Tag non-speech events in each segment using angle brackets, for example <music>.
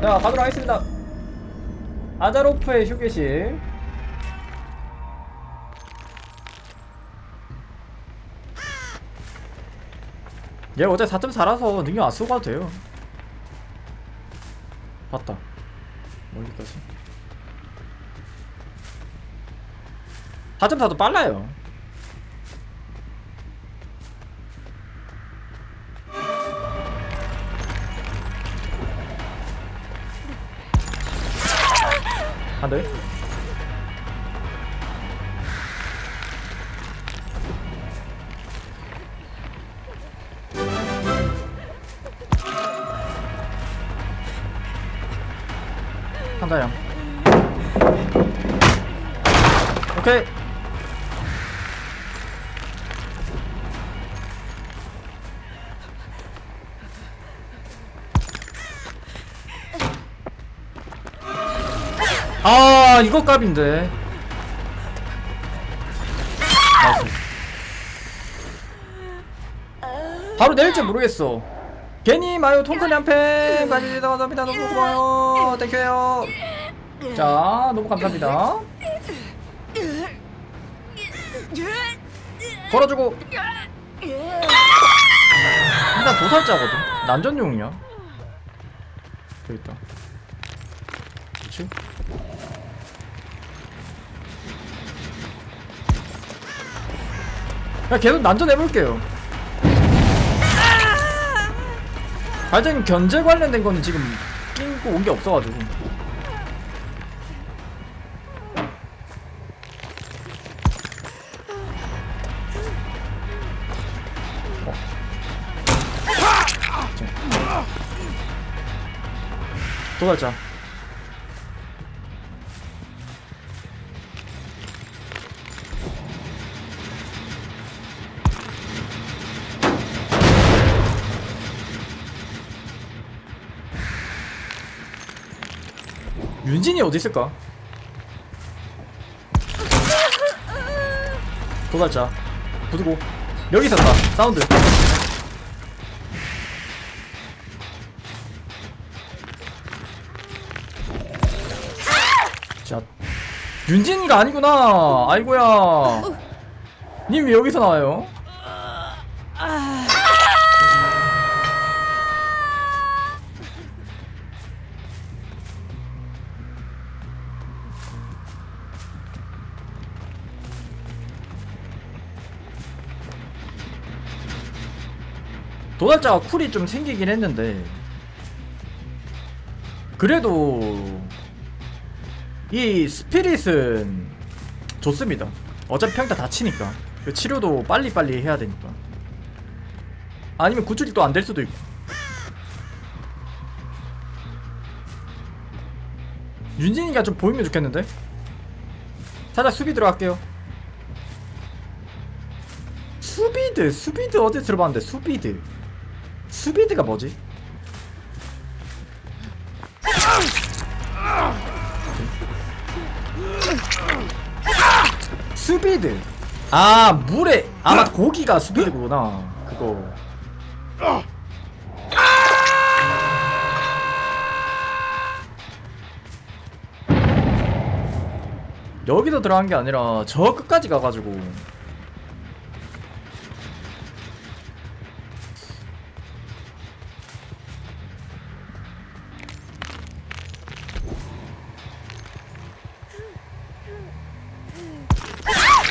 자 가도록 하겠습니다. 아자로프의 휴게실. 얘 어제 4.4라서 능력 안 쓰고 가도 돼요. 봤다. 멀리까지. 4.4도 빨라요 안돼 한다양 오케이 아 이거 값인데. 바로 내릴지 모르겠어. 괜히 마요 통큰이 한팬. 많이 감사합니다. 너무 고마워요. 땡큐요. 자 너무 감사합니다. 걸어주고. 일단 도살자거든? 난전용이야. 여기 있다. 그렇 그냥 계속 난전해볼게요 발전 견제 관련된 거는 지금 끼고 온 게 없어가지고 어. 자. 도달자 윤진이 어디 있을까? 도달자. 부두고. 여기 있었다. 사운드. 자 윤진이가 아니구나. 아이고야. 님 왜 여기서 나와요? 도달자가 쿨이 좀 생기긴 했는데. 그래도 이 스피릿은 좋습니다. 어차피 평타 다치니까. 그 치료도 빨리빨리 해야 되니까. 아니면 구출이 또 안 될 수도 있고. 윤진이가 좀 보이면 좋겠는데? 살짝 수비 들어갈게요. 수비드 수비드 어디 들어봤는데 수비드 수비드가 뭐지? 수비드. 아 물에. 아마 고기가 수비드구나. 그거. 여기서 들어간 게 아니라 저 끝까지 가가지고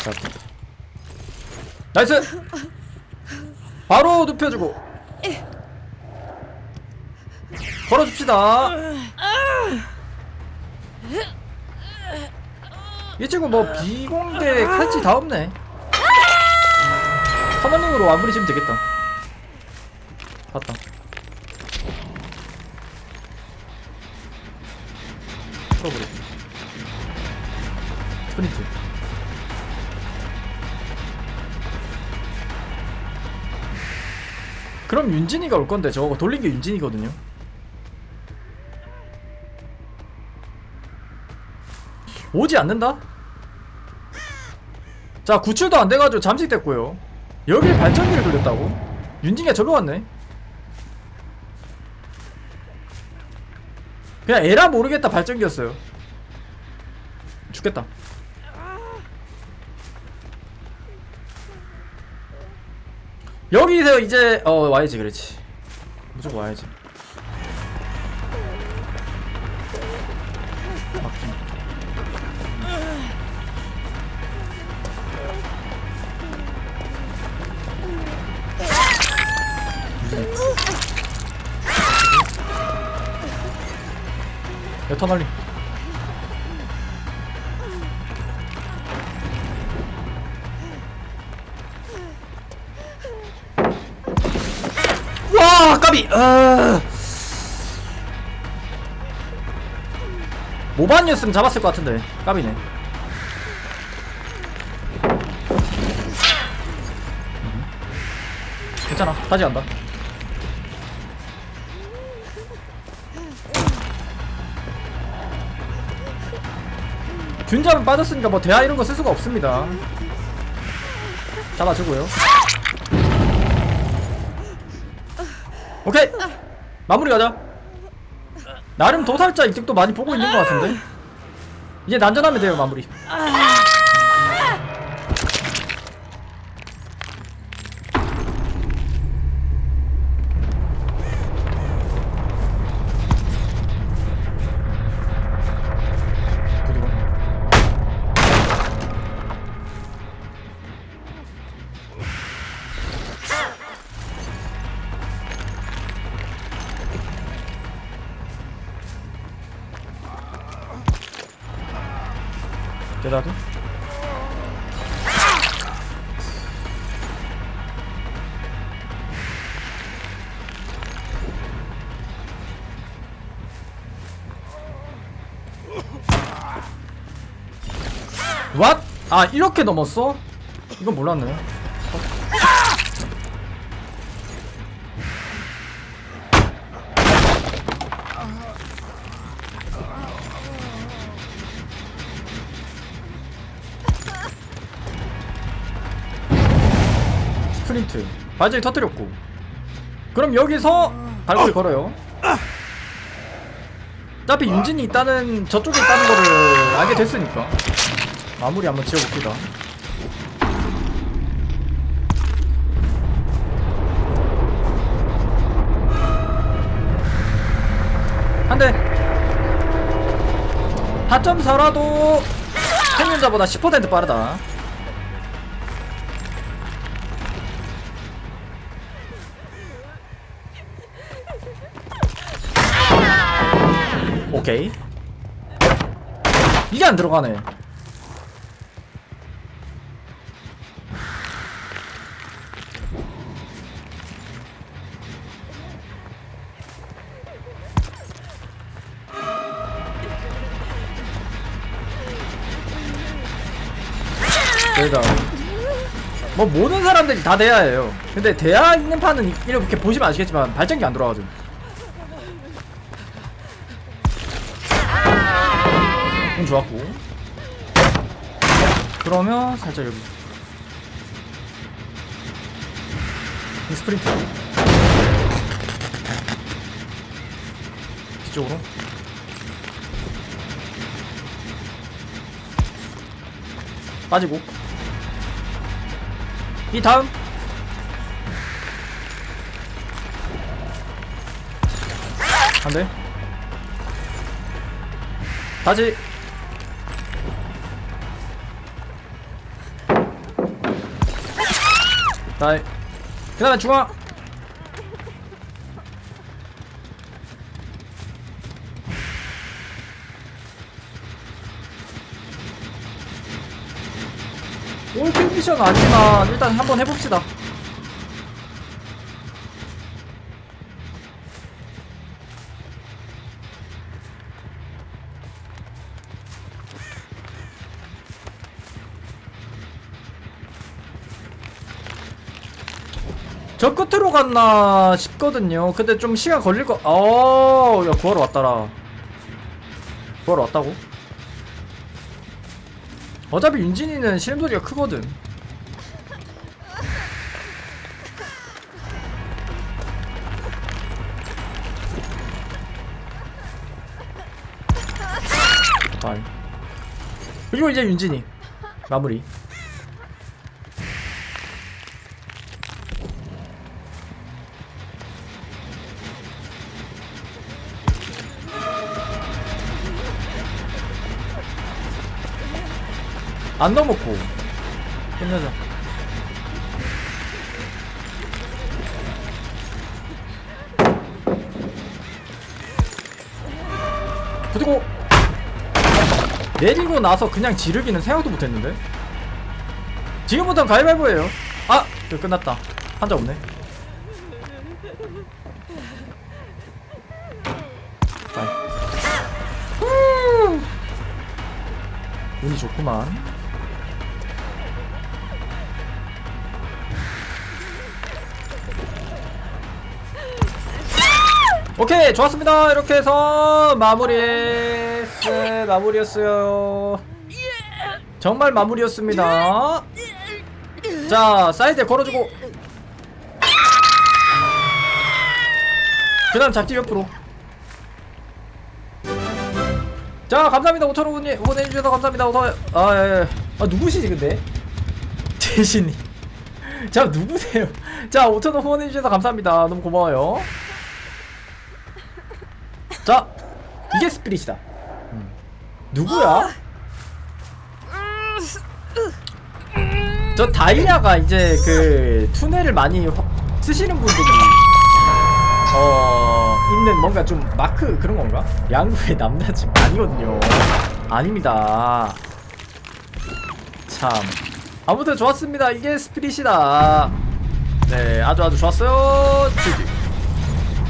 자, 나이스! 바로 눕혀주고. 걸어줍시다. 이 친구 뭐 비공개 칼치 다 없네. 터널링으로 마무리 지면 되겠다. 봤다. 풀어버려 스프린트 그럼 윤진이가 올 건데 저거 돌린 게 윤진이거든요. 오지 않는다? 자 구출도 안 돼가지고 잠식됐고요. 여길 발전기를 돌렸다고? 윤진이가 저로 왔네. 그냥 에라 모르겠다 발전기였어요 죽겠다 여기서 이제 어 와야지 그렇지 무조건 와야지 막힌. 에터널리 까비. 아 모반이었으면 잡았을 것 같은데. 까비네. 괜찮아. 다시 간다. 균잡은 빠졌으니까 뭐 대하 이런 거 쓸 수가 없습니다. 잡아주고요 오케이. 마무리 가자. 나름 도살자 이득도 많이 보고 있는 것 같은데. 이제 난전하면 돼요 마무리 대다도? 왓? 아 이렇게 넘었어? 이건 몰랐네 스프린트. 발전기 터뜨렸고. 그럼 여기서 발걸이 걸어요. 어차피 윤진이 있다는 저쪽에 있다는 거를 알게 됐으니까. 마무리 한번 지어봅시다. 한대. 4.4라도 생존자보다 10% 빠르다 오케이. 이게 안 들어가네. 그러니까 뭐 모든 사람들이 다 대야예요. 근데 대야 있는 판은 이- 이렇게 보시면 아시겠지만 발전기 안 돌아가죠 공 좋았고. 그러면 살짝 여기. 이 스프린트 뒤쪽으로. 빠지고. 이 다음. 안돼 다시 다이 그 다음에 중앙. 올킬 미션 아니지만 일단 한번 해봅시다 저 끝으로 갔나 싶거든요 근데 좀 시간 걸릴 거 어, 야 구하러 왔다라 구하러 왔다고? 어차피 윤진이는 시름소리가 크거든 빠이. 그리고 이제 윤진이 마무리. 안 넘었고 끝내자. 그리고 내리고 나서 그냥 지르기는 생각도 못했는데 지금부터는 가위바위보예요 아! 이거 끝났다 한자 없네. 후. 운이 좋구만 오케이 좋았습니다. 이렇게 해서 마무리했어요. 마무리였어요. 정말 마무리였습니다. 자 사이드에 걸어주고. 그 다음 잡기 옆으로. 자 감사합니다. 5천원 후원해- 후원해주셔서 감사합니다. 어서 아, 예, 예. 아 누구시지 근데? <laughs> 제신이. 자 누구세요? 자 5천원 후원해주셔서 감사합니다. 너무 고마워요 자 이게 스피릿이다 음. 누구야 저 다이아가 이제 그 투넬을 많이 화- 쓰시는 분들이 어 있는 뭔가 좀 마크 그런 건가? 양구의 남자집 아니거든요. 아닙니다. 참 아무튼 좋았습니다. 이게 스피릿이다. 네 아주 아주 좋았어요.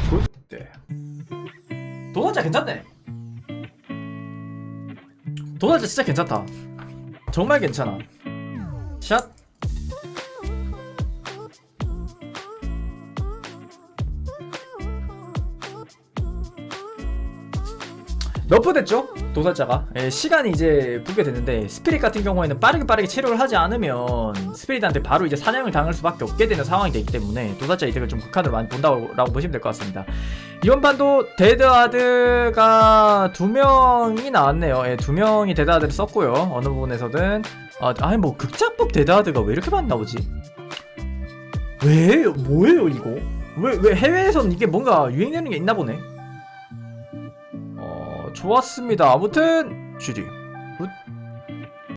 굿. 네. 도전자 괜찮네. 도전자 진짜 괜찮다. 정말 괜찮아. 샷. 몇분 됐죠? 도살자가 예, 시간이 이제 붙게 됐는데 스피릿 같은 경우에는 빠르게 빠르게 치료를 하지 않으면 스피릿한테 바로 이제 사냥을 당할 수밖에 없게 되는 상황이 되기 때문에 도살자 이득을 좀 극한으로 많이 본다고 보시면 될 것 같습니다 이번 판도 데드하드가 두 명이 나왔네요 예, 두 명이 데드하드를 썼고요 어느 부분에서든 아, 아니 뭐 극작법 데드하드가 왜 이렇게 많이 나오지? 왜? 뭐예요 이거? 왜, 왜 해외에서는 이게 뭔가 유행되는 게 있나 보네 어, 좋았습니다. 아무튼 GG.